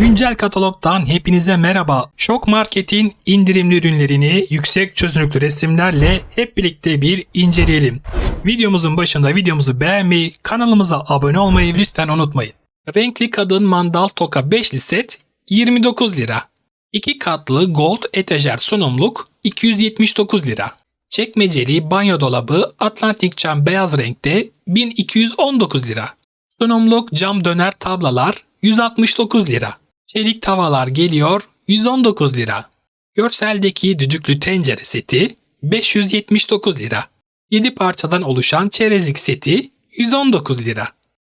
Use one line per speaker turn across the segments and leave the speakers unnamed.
Güncel katalogdan hepinize merhaba. Şok Market'in indirimli ürünlerini yüksek çözünürlüklü resimlerle hep birlikte bir inceleyelim. Videomuzun başında videomuzu beğenmeyi, kanalımıza abone olmayı lütfen unutmayın. Renkli kadın mandal toka 5'li set 29 lira. 2 katlı gold etajer sunumluk 279 lira. Çekmeceli banyo dolabı Atlantik cam beyaz renkte 1219 lira. Sunumluk cam döner tablalar 169 lira. Çelik tavalar geliyor 119 lira. Görseldeki düdüklü tencere seti 579 lira. 7 parçadan oluşan çerezlik seti 119 lira.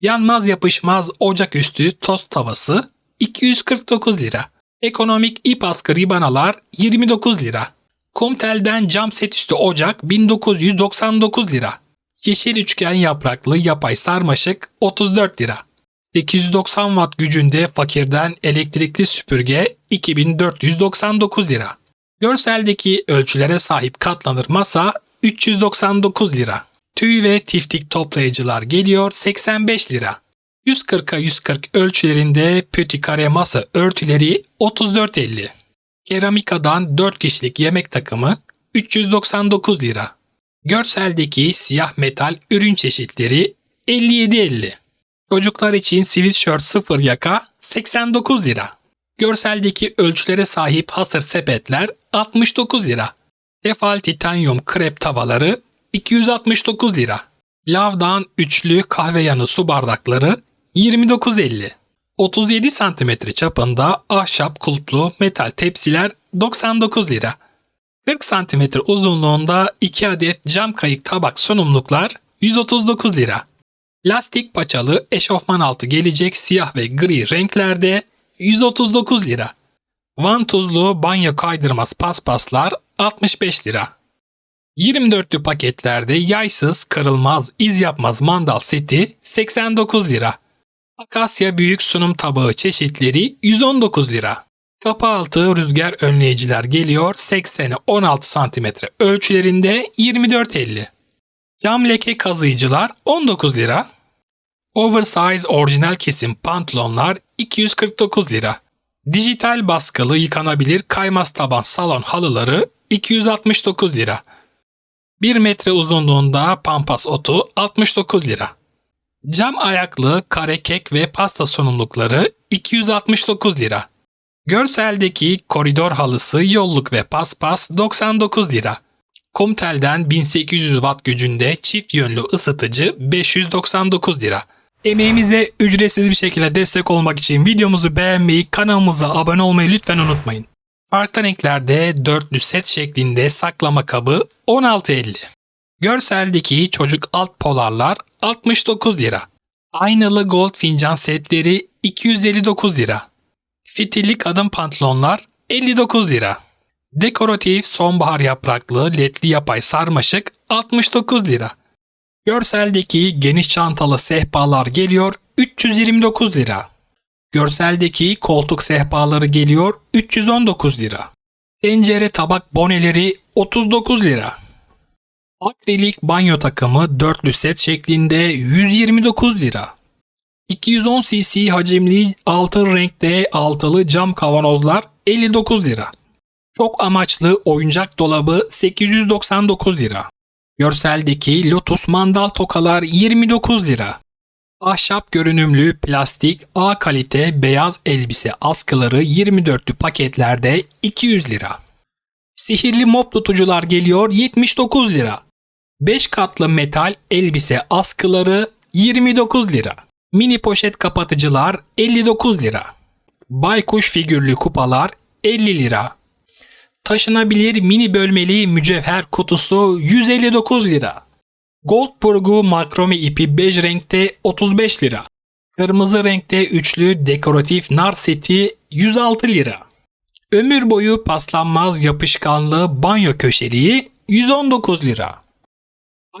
Yanmaz yapışmaz ocaküstü tost tavası 249 lira. Ekonomik ip askı ribanalar 29 lira. Komtel'den cam set üstü ocak 1999 lira. Yeşil üçgen yapraklı yapay sarmaşık 34 lira. 890 watt gücünde fakirden elektrikli süpürge 2499 lira. Görseldeki ölçülere sahip katlanır masa 399 lira. Tüy ve tiftik toplayıcılar geliyor 85 lira. 140'a 140 ölçülerinde pöti kare masa örtüleri 34.50. Keramikadan 4 kişilik yemek takımı 399 lira. Görseldeki siyah metal ürün çeşitleri 57.50. Çocuklar için sweatshirt 0 yaka 89 lira. Görseldeki ölçülere sahip hasır sepetler 69 lira. Tefal titanyum krep tavaları 269 lira. Lavdan üçlü kahve yanı su bardakları 29.50. 37 cm çapında ahşap kulplu metal tepsiler 99 lira. 40 cm uzunluğunda 2 adet cam kayık tabak sunumluklar 139 lira. Lastik paçalı eşofman altı gelecek siyah ve gri renklerde 139 lira. Vantuzlu banyo kaydırmaz paspaslar 65 lira. 24'lü paketlerde yaysız, kırılmaz, iz yapmaz mandal seti 89 lira. Akasya büyük sunum tabağı çeşitleri 119 lira. Kapı altı rüzgar önleyiciler geliyor 80'e 16 cm ölçülerinde 24.50. Cam leke kazıyıcılar 19 lira. Oversize orijinal kesim pantolonlar 249 lira. Dijital baskılı yıkanabilir kaymaz taban salon halıları 269 lira. 1 metre uzunluğunda pampas otu 69 lira. Cam ayaklı kare kek ve pasta sunumlukları 269 lira. Görseldeki koridor halısı yolluk ve paspas 99 lira. Komtel'den 1800 watt gücünde çift yönlü ısıtıcı 599 lira. Emeğimize ücretsiz bir şekilde destek olmak için videomuzu beğenmeyi, kanalımıza abone olmayı lütfen unutmayın. Farklı renklerde dörtlü set şeklinde saklama kabı 16.50. Görseldeki çocuk alt polarlar 69 lira. Aynalı gold fincan setleri 259 lira. Fitilli kadın pantolonlar 59 lira. Dekoratif sonbahar yapraklı ledli yapay sarmaşık 69 lira. Görseldeki geniş çantalı sehpalar geliyor 329 lira. Görseldeki koltuk sehpaları geliyor 319 lira. Tencere tabak boneleri 39 lira. Akrilik banyo takımı dörtlü set şeklinde 129 lira. 210 cc hacimli altın renkte altılı cam kavanozlar 59 lira. Çok amaçlı oyuncak dolabı 899 lira. Görseldeki Lotus mandal tokalar 29 lira. Ahşap görünümlü plastik A kalite beyaz elbise askıları 24'lü paketlerde 200 lira. Sihirli mop tutucular geliyor 79 lira. 5 katlı metal elbise askıları 29 lira. Mini poşet kapatıcılar 59 lira. Baykuş figürlü kupalar 50 lira. Taşınabilir mini bölmeli mücevher kutusu 159 lira. Gold purgu makrome ipi bej renkte 35 lira. Kırmızı renkte üçlü dekoratif nar seti 106 lira. Ömür boyu paslanmaz yapışkanlı banyo köşeliği 119 lira.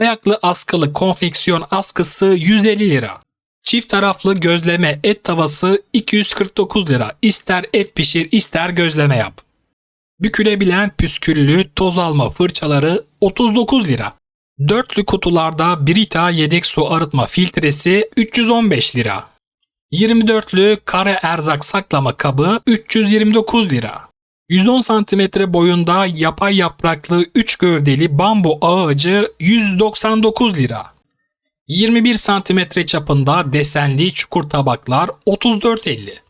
Ayaklı askılı konfeksiyon askısı 150 lira. Çift taraflı gözleme et tavası 249 lira. İster et pişir ister gözleme yap. Bükülebilen püsküllü toz alma fırçaları 39 lira. Dörtlü kutularda Brita yedek su arıtma filtresi 315 lira. 24'lü kare erzak saklama kabı 329 lira. 110 cm boyunda yapay yapraklı 3 gövdeli bambu ağacı 199 lira. 21 cm çapında desenli çukur tabaklar 34.50.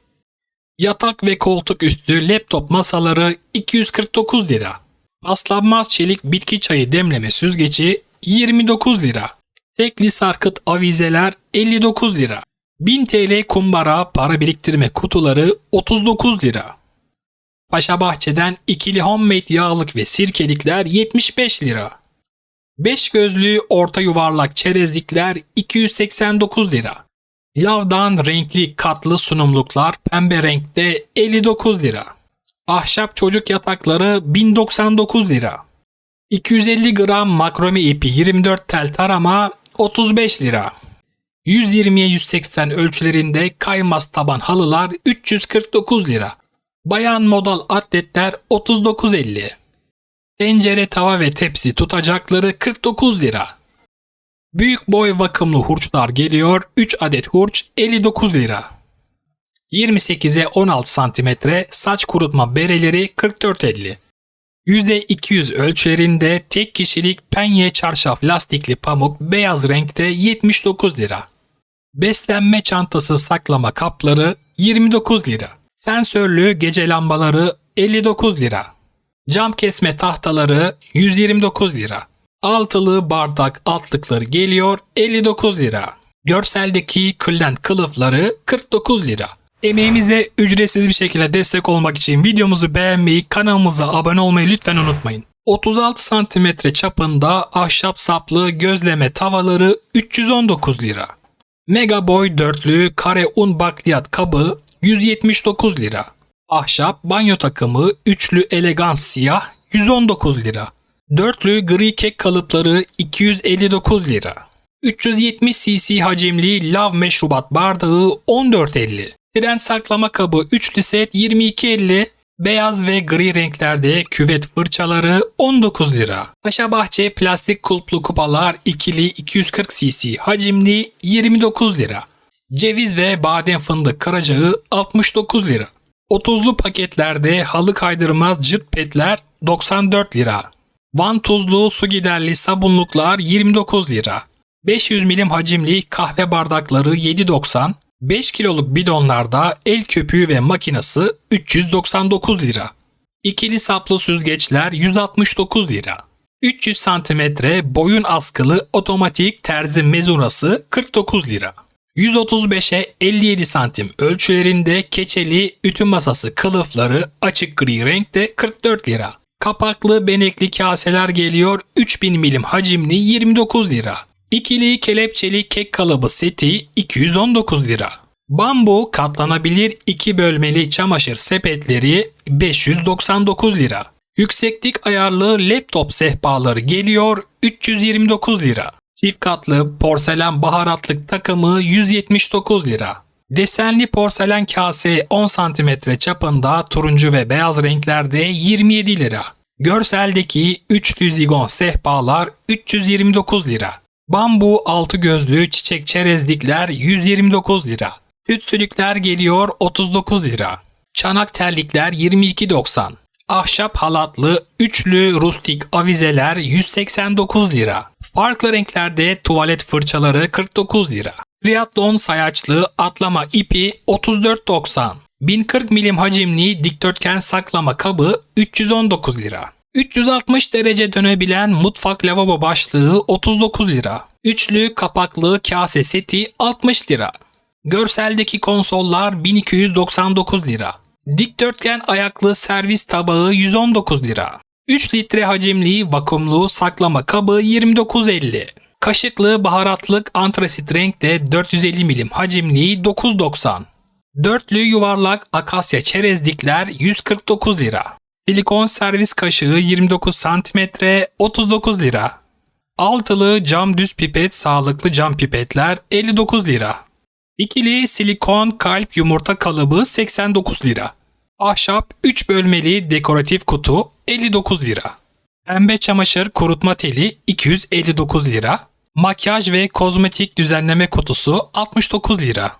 Yatak ve koltuk üstü laptop masaları 249 lira. Paslanmaz çelik bitki çayı demleme süzgeci 29 lira. Tekli sarkıt avizeler 59 lira. 1000 TL kumbara para biriktirme kutuları 39 lira. Paşa Bahçe'den ikili homemade yağlık ve sirkelikler 75 lira. 5 gözlü orta yuvarlak çerezlikler 289 lira. Lavdan renkli katlı sunumluklar pembe renkte 59 lira. Ahşap çocuk yatakları 1099 lira. 250 gram makrome ipi 24 tel tarama 35 lira. 120'ye 180 ölçülerinde kaymaz taban halılar 349 lira. Bayan modal atletler 39.50. Tencere, tava ve tepsi tutacakları 49 lira. Büyük boy vakımlı hurçlar geliyor. 3 adet hurç 59 lira. 28'e 16 santimetre saç kurutma bereleri 44.50. 100'e 200 ölçülerinde tek kişilik penye çarşaf lastikli pamuk beyaz renkte 79 lira. Beslenme çantası saklama kapları 29 lira. Sensörlü gece lambaları 59 lira. Cam kesme tahtaları 129 lira. Altılı bardak altlıkları geliyor 59 lira. Görseldeki kırlent kılıfları 49 lira. Emeğimize ücretsiz bir şekilde destek olmak için videomuzu beğenmeyi, kanalımıza abone olmayı lütfen unutmayın. 36 cm çapında ahşap saplı gözleme tavaları 319 lira. Mega Boy dörtlü kare un bakliyat kabı 179 lira. Ahşap banyo takımı üçlü elegans siyah 119 lira. Dörtlü gri kek kalıpları 259 lira. 370 cc hacimli lav meşrubat bardağı 14.50. Tren saklama kabı üçlü set 22.50. Beyaz ve gri renklerde küvet fırçaları 19 lira. Paşa Bahçe plastik kulplu kupalar ikili 240 cc hacimli 29 lira. Ceviz ve badem fındık karacağı 69 lira. 30'lu paketlerde halı kaydırmaz cırt petler 94 lira. Van tuzlu su giderli sabunluklar 29 lira. 500 milim hacimli kahve bardakları 7.90. 5 kiloluk bidonlarda el köpüğü ve makinası 399 lira. İkili saplı süzgeçler 169 lira. 300 santimetre boyun askılı otomatik terzi mezurası 49 lira. 135'e 57 santim ölçülerinde keçeli ütü masası kılıfları açık gri renkte 44 lira. Kapaklı benekli kaseler geliyor 3000 milim hacimli 29 lira. İkili kelepçeli kek kalıbı seti 219 lira. Bambu katlanabilir 2 bölmeli çamaşır sepetleri 599 lira. Yükseklik ayarlı laptop sehpaları geliyor 329 lira. Çift katlı porselen baharatlık takımı 179 lira. Desenli porselen kase 10 cm çapında turuncu ve beyaz renklerde 27 lira. Görseldeki üçlü zigon sehpalar 329 lira. Bambu altı gözlü çiçek çerezlikler 129 lira. Tütsülükler geliyor 39 lira. Çanak terlikler 22.90. Ahşap halatlı üçlü rustik avizeler 189 lira. Farklı renklerde tuvalet fırçaları 49 lira. Triathlon sayaçlı atlama ipi 34.90. 1040 milim hacimli dikdörtgen saklama kabı 319 lira. 360 derece dönebilen mutfak lavabo başlığı 39 lira. Üçlü kapaklı kase seti 60 lira. Görseldeki konsollar 1299 lira. Dikdörtgen ayaklı servis tabağı 119 lira. 3 litre hacimli vakumlu saklama kabı 29.50. Kaşıklı baharatlık antrasit renkte 450 milim hacimli 9.90. Dörtlü yuvarlak akasya çerezlikler 149 lira. Silikon servis kaşığı 29 cm 39 lira. Altılı cam düz pipet sağlıklı cam pipetler 59 lira. İkili silikon kalp yumurta kalıbı 89 lira. Ahşap 3 bölmeli dekoratif kutu 59 lira. Pembe çamaşır kurutma teli 259 lira. Makyaj ve kozmetik düzenleme kutusu 69 lira.